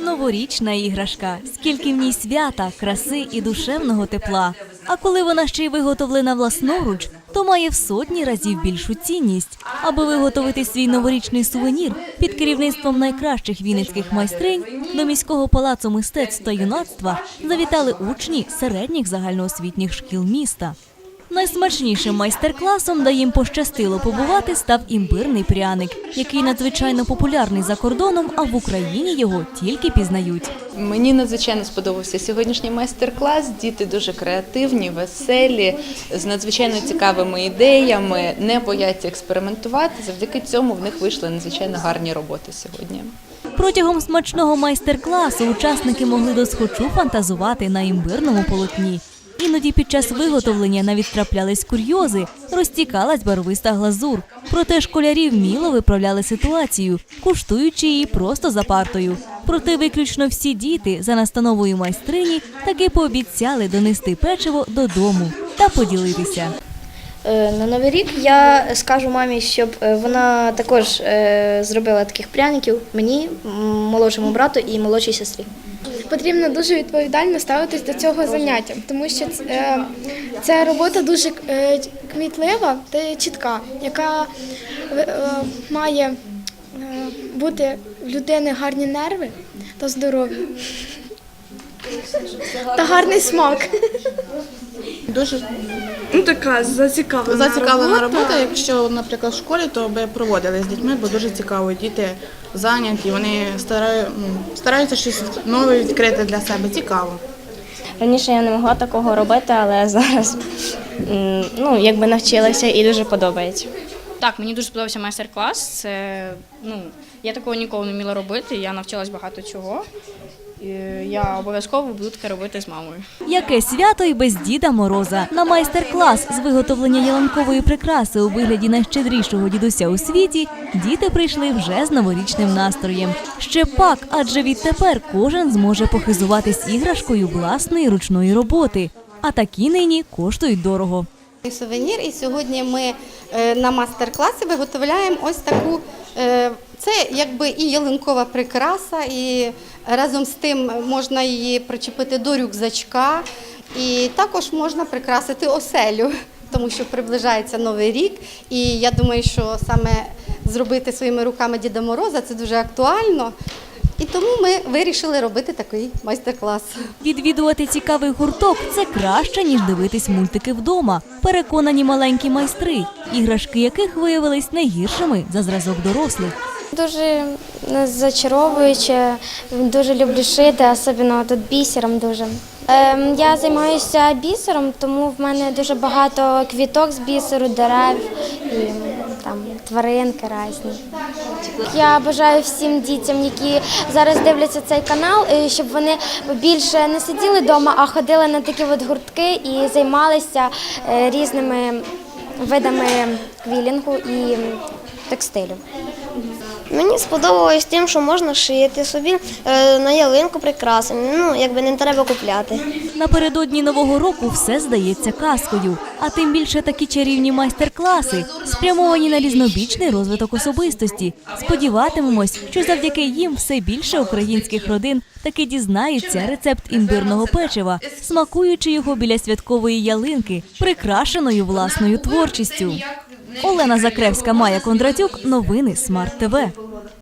Новорічна іграшка, скільки в ній свята, краси і душевного тепла. А коли вона ще й виготовлена власноруч, то має в сотні разів більшу цінність. Аби виготовити свій новорічний сувенір під керівництвом найкращих вінницьких майстринь до міського палацу мистецтв та юнацтва завітали учні середніх загальноосвітніх шкіл міста. Найсмачнішим майстер-класом, де їм пощастило побувати, став імбирний пряник, який надзвичайно популярний за кордоном, а в Україні його тільки пізнають. Мені надзвичайно сподобався сьогоднішній майстер-клас. Діти дуже креативні, веселі, з надзвичайно цікавими ідеями, не бояться експериментувати. Завдяки цьому в них вийшли надзвичайно гарні роботи сьогодні. Протягом смачного майстер-класу учасники могли досхочу фантазувати на імбирному полотні. Іноді під час виготовлення навіть траплялись курйози, розтікалась барвиста глазур. Проте школярі вміло виправляли ситуацію, куштуючи її просто за партою. Проте виключно всі діти за настановою майстрині таки пообіцяли донести печиво додому та поділитися. Е, На Новий рік я скажу мамі, щоб е, вона також е, зробила таких пряників мені, молодшому брату і молодшій сестрі. Потрібно дуже відповідально ставитись до цього заняття, тому що це, це робота дуже е, кмітлива та чітка, яка е, е, має бути в людини гарні нерви та здоров'я. Та гарний смак. Дуже Ну, така зацікавлена, зацікавлена робота. робота. Якщо, наприклад, в школі, то би проводили з дітьми, бо дуже цікаво. Діти зайняті, вони стараю, ну, стараються щось нове відкрити для себе. Цікаво. Раніше я не могла такого робити, але зараз м, ну, якби навчилася і дуже подобається. Так, мені дуже сподобався майстер-клас. Це ну я такого ніколи не вміла робити. Я навчилась багато чого. І я обов'язково буду таке робити з мамою. Яке свято й без Діда Мороза на майстер-клас з виготовлення ялинкової прикраси у вигляді найщедрішого дідуся у світі діти прийшли вже з новорічним настроєм. Ще пак, адже відтепер кожен зможе похизуватись іграшкою власної ручної роботи. А такі нині коштують дорого. Сувенір, і сьогодні ми е, на мастер-класі виготовляємо ось таку. Це якби і ялинкова прикраса, і разом з тим можна її причепити до рюкзачка, і також можна прикрасити оселю, тому що приближається новий рік. І я думаю, що саме зробити своїми руками Діда Мороза це дуже актуально. І тому ми вирішили робити такий майстер-клас. Відвідувати цікавий гурток це краще ніж дивитись мультики вдома. Переконані маленькі майстри, іграшки яких виявились не гіршими за зразок дорослих. Дуже зачаровуюче, дуже люблю шити, особливо тут бісером дуже. Ем, я займаюся бісером, тому в мене дуже багато квіток з бісеру, дерев і там тваринки різні. Я бажаю всім дітям, які зараз дивляться цей канал, е, щоб вони більше не сиділи вдома, а ходили на такі от гуртки і займалися е, різними видами квілінгу і текстилю. Мені сподобалось тим, що можна шити собі е, на ялинку прикраси. Ну, якби не треба купляти. Напередодні нового року все здається казкою, а тим більше такі чарівні майстер-класи, спрямовані на різнобічний розвиток особистості. Сподіватимемось, що завдяки їм все більше українських родин таки дізнаються рецепт імбирного печива, смакуючи його біля святкової ялинки, прикрашеною власною творчістю. Олена Закревська, Майя Кондратюк. Новини Смарт ТВ.